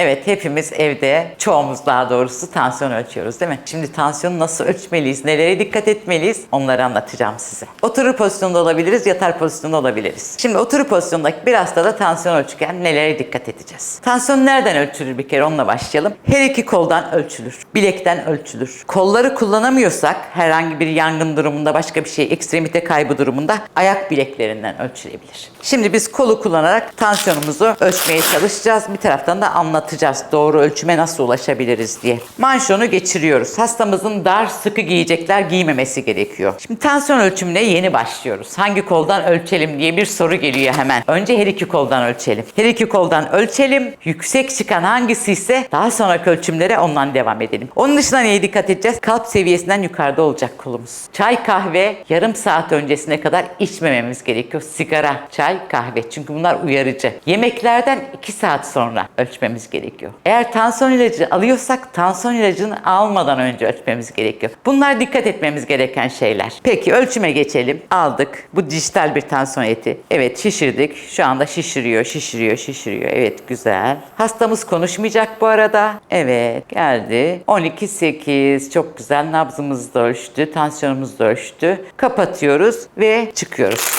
Evet hepimiz evde çoğumuz daha doğrusu tansiyon ölçüyoruz değil mi? Şimdi tansiyonu nasıl ölçmeliyiz, nelere dikkat etmeliyiz onları anlatacağım size. Oturur pozisyonda olabiliriz, yatar pozisyonda olabiliriz. Şimdi oturur pozisyondaki bir hastada tansiyon ölçürken nelere dikkat edeceğiz? Tansiyon nereden ölçülür bir kere onunla başlayalım. Her iki koldan ölçülür, bilekten ölçülür. Kolları kullanamıyorsak herhangi bir yangın durumunda başka bir şey ekstremite kaybı durumunda ayak bileklerinden ölçülebilir. Şimdi biz kolu kullanarak tansiyonumuzu ölçmeye çalışacağız. Bir taraftan da anlatacağız doğru ölçüme nasıl ulaşabiliriz diye. Manşonu geçiriyoruz. Hastamızın dar sıkı giyecekler giymemesi gerekiyor. Şimdi tansiyon ölçümüne yeni başlıyoruz. Hangi koldan ölçelim diye bir soru geliyor hemen. Önce her iki koldan ölçelim. Her iki koldan ölçelim. Yüksek çıkan hangisi ise daha sonraki ölçümlere ondan devam edelim. Onun dışında neye dikkat edeceğiz? Kalp seviyesinden yukarıda olacak kolumuz. Çay kahve yarım saat öncesine kadar içmememiz gerekiyor. Sigara, çay, kahve. Çünkü bunlar uyarıcı. Yemeklerden 2 saat sonra ölçmemiz gerekiyor. Eğer tansiyon ilacı alıyorsak tansiyon ilacını almadan önce ölçmemiz gerekiyor. Bunlar dikkat etmemiz gereken şeyler. Peki ölçüme geçelim. Aldık. Bu dijital bir tansiyon eti. Evet şişirdik. Şu anda şişiriyor, şişiriyor, şişiriyor. Evet güzel. Hastamız konuşmayacak bu arada. Evet geldi. 12.8 çok güzel. Nabzımız da ölçtü. Tansiyonumuz da ölçtü. Kapatıyoruz ve çıkıyoruz.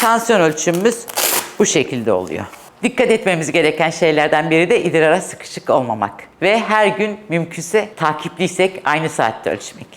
Tansiyon ölçümümüz bu şekilde oluyor. Dikkat etmemiz gereken şeylerden biri de idrara sıkışık olmamak. Ve her gün mümkünse takipliysek aynı saatte ölçmek.